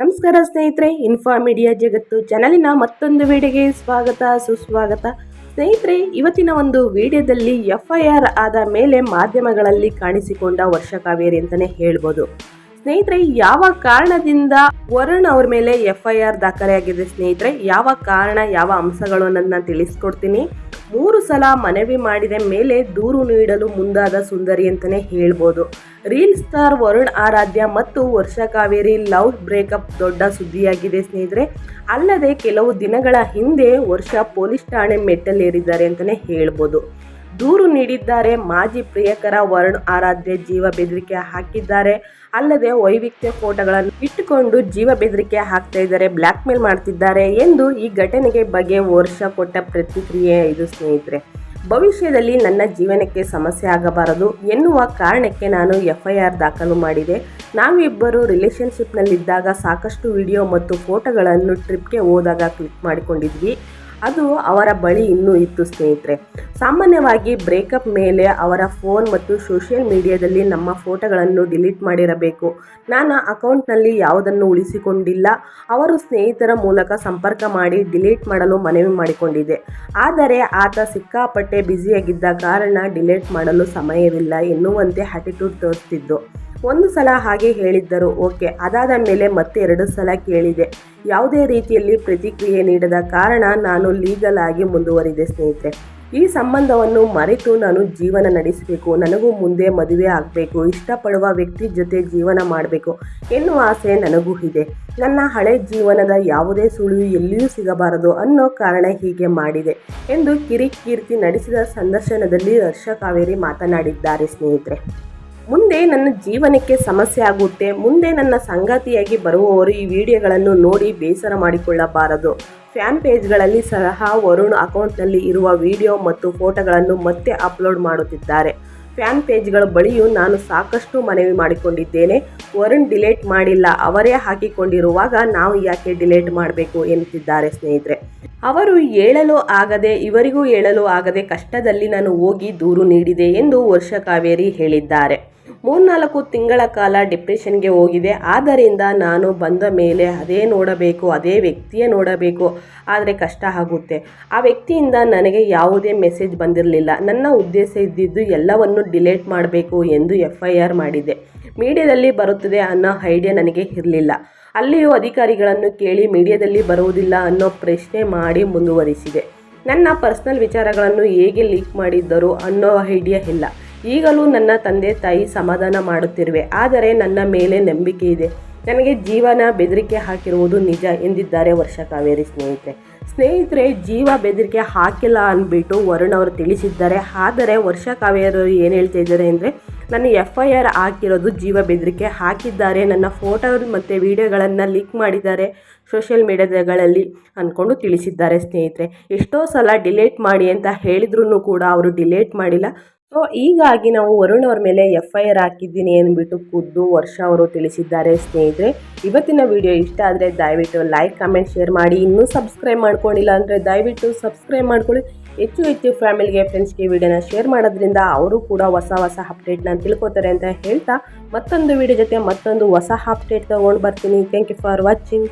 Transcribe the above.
ನಮಸ್ಕಾರ ಸ್ನೇಹಿತರೆ info media ಜಗತ್ತು ಚಾನಲಿನ ಮತ್ತೊಂದು ವಿಡಿಯೋಗೆ ಸ್ವಾಗತ, ಸುಸ್ವಾಗತ. ಸ್ನೇಹಿತರೆ, ಇವತ್ತಿನ ಒಂದು ವಿಡಿಯೋದಲ್ಲಿ ಎಫ್ ಐ ಆರ್ ಆದ ಮೇಲೆ ಮಾಧ್ಯಮಗಳಲ್ಲಿ ಕಾಣಿಸಿಕೊಂಡ ವರ್ಷ ಕಾವೇರಿ ಅಂತಲೇ ಹೇಳ್ಬೋದು. ಸ್ನೇಹಿತರೆ, ಯಾವ ಕಾರಣದಿಂದ ವರುಣ್ ಅವ್ರ ಮೇಲೆ ಎಫ್ ಐ ಆರ್ ದಾಖಲೆಯಾಗಿದೆ ಸ್ನೇಹಿತರೆ? ಯಾವ ಕಾರಣ, ಯಾವ ಅಂಶಗಳು ಅನ್ನೋದನ್ನ ತಿಳಿಸ್ಕೊಡ್ತೀನಿ. ಮೂರು ಸಲ ಮನವಿ ಮಾಡಿದ ಮೇಲೆ ದೂರು ನೀಡಲು ಮುಂದಾದ ಸುಂದರಿ ಅಂತಲೇ ಹೇಳ್ಬೋದು. ರೀಲ್ ಸ್ಟಾರ್ ವರುಣ್ ಆರಾಧ್ಯ ಮತ್ತು ವರ್ಷ ಕಾವೇರಿ ಲವ್ ಬ್ರೇಕಪ್ ದೊಡ್ಡ ಸುದ್ದಿಯಾಗಿದೆ ಸ್ನೇಹಿತರೆ. ಅಲ್ಲದೆ ಕೆಲವು ದಿನಗಳ ಹಿಂದೆ ವರ್ಷ ಪೊಲೀಸ್ ಠಾಣೆ ಮೆಟ್ಟಲೇರಿದ್ದಾರೆ ಅಂತಲೇ ಹೇಳ್ಬೋದು. ದೂರು ನೀಡಿದ್ದಾರೆ. ಮಾಜಿ ಪ್ರಿಯಕರ ವರುಣ್ ಆರಾಧ್ಯ ಜೀವ ಬೆದರಿಕೆ ಹಾಕಿದ್ದಾರೆ. ಅಲ್ಲದೆ ವೈವಿಧ್ಯ ಫೋಟೋಗಳನ್ನು ಇಟ್ಟುಕೊಂಡು ಜೀವ ಬೆದರಿಕೆ ಹಾಕ್ತಾ ಇದ್ದಾರೆ ಬ್ಲ್ಯಾಕ್ ಮೇಲ್ ಮಾಡ್ತಿದ್ದಾರೆ ಎಂದು ಈ ಘಟನೆಗೆ ಬಗ್ಗೆ ವರ್ಷ ಕೊಟ್ಟ ಪ್ರತಿಕ್ರಿಯೆ ಇದು ಸ್ನೇಹಿತರೆ. ಭವಿಷ್ಯದಲ್ಲಿ ನನ್ನ ಜೀವನಕ್ಕೆ ಸಮಸ್ಯೆ ಆಗಬಾರದು ಎನ್ನುವ ಕಾರಣಕ್ಕೆ ನಾನು ಎಫ್ ಐ ಆರ್ ದಾಖಲು ಮಾಡಿದೆ. ನಾವಿಬ್ಬರು ರಿಲೇಷನ್ಶಿಪ್ನಲ್ಲಿದ್ದಾಗ ಸಾಕಷ್ಟು ವಿಡಿಯೋ ಮತ್ತು ಫೋಟೋಗಳನ್ನು ಟ್ರಿಪ್ಗೆ ಹೋದಾಗ ಕ್ಲಿಕ್ ಮಾಡಿಕೊಂಡಿದ್ವಿ. ಅದು ಅವರ ಬಳಿ ಇನ್ನೂ ಇತ್ತು, ಸ್ನೇಹಿತರೆ. ಸಾಮಾನ್ಯವಾಗಿ ಬ್ರೇಕಪ್ ಮೇಲೆ ಅವರ ಫೋನ್ ಮತ್ತು ಸೋಷಿಯಲ್ ಮೀಡಿಯಾದಲ್ಲಿ ನಮ್ಮ ಫೋಟೋಗಳನ್ನು ಡಿಲೀಟ್ ಮಾಡಿರಬೇಕು. ನಾನು ಅಕೌಂಟ್ನಲ್ಲಿ ಯಾವುದನ್ನು ಉಳಿಸಿಕೊಂಡಿಲ್ಲ. ಅವರು ಸ್ನೇಹಿತರ ಮೂಲಕ ಸಂಪರ್ಕ ಮಾಡಿ ಡಿಲೀಟ್ ಮಾಡಲು ಮನವಿ ಮಾಡಿಕೊಂಡಿದ್ದೆ. ಆದರೆ ಆತ ಸಿಕ್ಕಾಪಟ್ಟೆ ಬ್ಯುಸಿಯಾಗಿದ್ದ ಕಾರಣ ಡಿಲೀಟ್ ಮಾಡಲು ಸಮಯವಿಲ್ಲ ಎನ್ನುವಂತೆ ಆಟಿಟ್ಯೂಡ್ ತೋರಿಸ್ತಿದ್ದು. ಒಂದು ಸಲ ಹಾಗೆ ಹೇಳಿದ್ದರು, ಓಕೆ. ಅದಾದ ಮೇಲೆ ಮತ್ತೆ ಎರಡು ಸಲ ಕೇಳಿದೆ. ಯಾವುದೇ ರೀತಿಯಲ್ಲಿ ಪ್ರತಿಕ್ರಿಯೆ ನೀಡದ ಕಾರಣ ನಾನು ಲೀಗಲ್ ಆಗಿ ಮುಂದುವರಿದೆ, ಸ್ನೇಹಿತರೆ. ಈ ಸಂಬಂಧವನ್ನು ಮರೆತು ನಾನು ಜೀವನ ನಡೆಸಬೇಕು. ನನಗೂ ಮುಂದೆ ಮದುವೆ ಆಗಬೇಕು. ಇಷ್ಟಪಡುವ ವ್ಯಕ್ತಿ ಜೊತೆ ಜೀವನ ಮಾಡಬೇಕು ಎನ್ನುವ ಆಸೆ ನನಗೂ ಇದೆ. ನನ್ನ ಹಳೆ ಜೀವನದ ಯಾವುದೇ ಸುಳಿವು ಎಲ್ಲಿಯೂ ಸಿಗಬಾರದು ಅನ್ನೋ ಕಾರಣ ಹೀಗೆ ಮಾಡಿದೆ ಎಂದು ಕಿರಿಕೀರ್ತಿ ನಡೆಸಿದ ಸಂದರ್ಶನದಲ್ಲಿ ಹರ್ಷ ಕಾವೇರಿ ಮಾತನಾಡಿದ್ದಾರೆ, ಸ್ನೇಹಿತರೆ. ಮುಂದೆ ನನ್ನ ಜೀವನಕ್ಕೆ ಸಮಸ್ಯೆ ಆಗುತ್ತೆ, ಮುಂದೆ ನನ್ನ ಸಂಗಾತಿಯಾಗಿ ಬರುವವರು ಈ ವಿಡಿಯೋಗಳನ್ನು ನೋಡಿ ಬೇಸರ ಮಾಡಿಕೊಳ್ಳಬಾರದು. ಫ್ಯಾನ್ ಪೇಜ್ಗಳಲ್ಲಿ ಸಹ ವರುಣ್ ಅಕೌಂಟ್ನಲ್ಲಿ ಇರುವ ವಿಡಿಯೋ ಮತ್ತು ಫೋಟೋಗಳನ್ನು ಮತ್ತೆ ಅಪ್ಲೋಡ್ ಮಾಡುತ್ತಿದ್ದಾರೆ. ಫ್ಯಾನ್ ಪೇಜ್ಗಳ ಬಳಿಯೂ ನಾನು ಸಾಕಷ್ಟು ಮನವಿ ಮಾಡಿಕೊಂಡಿದ್ದೇನೆ. ವರುಣ್ ಡಿಲೇಟ್ ಮಾಡಿಲ್ಲ, ಅವರೇ ಹಾಕಿಕೊಂಡಿರುವಾಗ ನಾವು ಯಾಕೆ ಡಿಲೇಟ್ ಮಾಡಬೇಕು ಎನ್ನುತ್ತಿದ್ದಾರೆ ಸ್ನೇಹಿತರೆ. ಅವರು ಹೇಳಲು ಆಗದೆ, ಇವರಿಗೂ ಹೇಳಲು ಆಗದೆ ಕಷ್ಟದಲ್ಲಿ ನಾನು ಹೋಗಿ ದೂರು ನೀಡಿದೆ ಎಂದು ವರ್ಷ ಕಾವೇರಿ ಹೇಳಿದ್ದಾರೆ. ಮೂರ್ನಾಲ್ಕು ತಿಂಗಳ ಕಾಲ ಡಿಪ್ರೆಷನ್ಗೆ ಹೋಗಿದೆ. ಆದ್ದರಿಂದ ನಾನು ಬಂದ ಮೇಲೆ ಅದೇ ನೋಡಬೇಕು, ಅದೇ ವ್ಯಕ್ತಿಯೇ ನೋಡಬೇಕು. ಆದರೆ ಕಷ್ಟ ಆಗುತ್ತೆ. ಆ ವ್ಯಕ್ತಿಯಿಂದ ನನಗೆ ಯಾವುದೇ ಮೆಸೇಜ್ ಬಂದಿರಲಿಲ್ಲ. ನನ್ನ ಉದ್ದೇಶ ಇದ್ದಿದ್ದು ಎಲ್ಲವನ್ನು ಡಿಲೇಟ್ ಮಾಡಬೇಕು ಎಂದು ಎಫ್ ಐ ಆರ್ ಮಾಡಿದೆ. ಮೀಡಿಯಾದಲ್ಲಿ ಬರುತ್ತದೆ ಅನ್ನೋ ಐಡಿಯಾ ನನಗೆ ಇರಲಿಲ್ಲ. ಅಲ್ಲಿಯೂ ಅಧಿಕಾರಿಗಳನ್ನು ಕೇಳಿ ಮೀಡಿಯಾದಲ್ಲಿ ಬರುವುದಿಲ್ಲ ಅನ್ನೋ ಪ್ರಶ್ನೆ ಮಾಡಿ ಮುಂದುವರಿಸಿದೆ. ನನ್ನ ಪರ್ಸ್ನಲ್ ವಿಚಾರಗಳನ್ನು ಹೇಗೆ ಲೀಕ್ ಮಾಡಿದ್ದರು ಅನ್ನೋ ಐಡಿಯಾ ಇಲ್ಲ. ಈಗಲೂ ನನ್ನ ತಂದೆ ತಾಯಿ ಸಮಾಧಾನ ಮಾಡುತ್ತಿರುವೆ. ಆದರೆ ನನ್ನ ಮೇಲೆ ನಂಬಿಕೆ ಇದೆ. ನನಗೆ ಜೀವನ ಬೆದರಿಕೆ ಹಾಕಿರುವುದು ನಿಜ ಎಂದಿದ್ದಾರೆ ವರ್ಷ ಕಾವೇರಿ ಸ್ನೇಹಿತರೆ. ಸ್ನೇಹಿತರೆ, ಜೀವ ಬೆದರಿಕೆ ಹಾಕಿಲ್ಲ ಅಂದ್ಬಿಟ್ಟು ವರುಣ್ ಅವರು ತಿಳಿಸಿದ್ದಾರೆ. ಆದರೆ ವರ್ಷ ಕಾವೇರಿ ಏನು ಹೇಳ್ತಾ ಇದ್ದಾರೆ ಅಂದರೆ, ನನ್ನ ಎಫ್ ಐ ಆರ್ ಹಾಕಿರೋದು ಜೀವ ಬೆದರಿಕೆ ಹಾಕಿದ್ದಾರೆ. ನನ್ನ ಫೋಟೋ ಮತ್ತು ವಿಡಿಯೋಗಳನ್ನು ಲೀಕ್ ಮಾಡಿದ್ದಾರೆ ಸೋಷಿಯಲ್ ಮೀಡಿಯಾಗಳಲ್ಲಿ ಅಂದ್ಕೊಂಡು ತಿಳಿಸಿದ್ದಾರೆ ಸ್ನೇಹಿತರೆ. ಎಷ್ಟೋ ಸಲ ಡಿಲೇಟ್ ಮಾಡಿ ಅಂತ ಹೇಳಿದ್ರೂ ಕೂಡ ಅವರು ಡಿಲೇಟ್ ಮಾಡಿಲ್ಲ. ಸೊ ಹೀಗಾಗಿ ನಾವು ವರುಣ್ ಅವ್ರ ಮೇಲೆ ಎಫ್ ಐ ಆರ್ ಹಾಕಿದ್ದೀನಿ ಅಂದ್ಬಿಟ್ಟು ಖುದ್ದು ವರ್ಷ ಅವರು ತಿಳಿಸಿದ್ದಾರೆ ಸ್ನೇಹಿತರೆ. ಇವತ್ತಿನ ವಿಡಿಯೋ ಇಷ್ಟ ಆದರೆ ದಯವಿಟ್ಟು ಲೈಕ್ ಕಮೆಂಟ್ ಶೇರ್ ಮಾಡಿ. ಇನ್ನೂ ಸಬ್ಸ್ಕ್ರೈಬ್ ಮಾಡ್ಕೊಂಡಿಲ್ಲ ಅಂದರೆ ದಯವಿಟ್ಟು ಸಬ್ಸ್ಕ್ರೈಬ್ ಮಾಡ್ಕೊಳ್ಳಿ. ಹೆಚ್ಚು ಹೆಚ್ಚು ಫ್ಯಾಮಿಲಿಗೆ ಫ್ರೆಂಡ್ಸ್ಗೆ ವಿಡಿಯೋನ ಶೇರ್ ಮಾಡೋದ್ರಿಂದ ಅವರು ಕೂಡ ಹೊಸ ಹೊಸ ಅಪ್ಡೇಟ್ನ ತಿಳ್ಕೊತಾರೆ ಅಂತ ಹೇಳ್ತಾ ಮತ್ತೊಂದು ವಿಡಿಯೋ ಜೊತೆ ಮತ್ತೊಂದು ಹೊಸ ಅಪ್ಡೇಟ್ ತೊಗೊಂಡು ಬರ್ತೀನಿ. Thank you for watching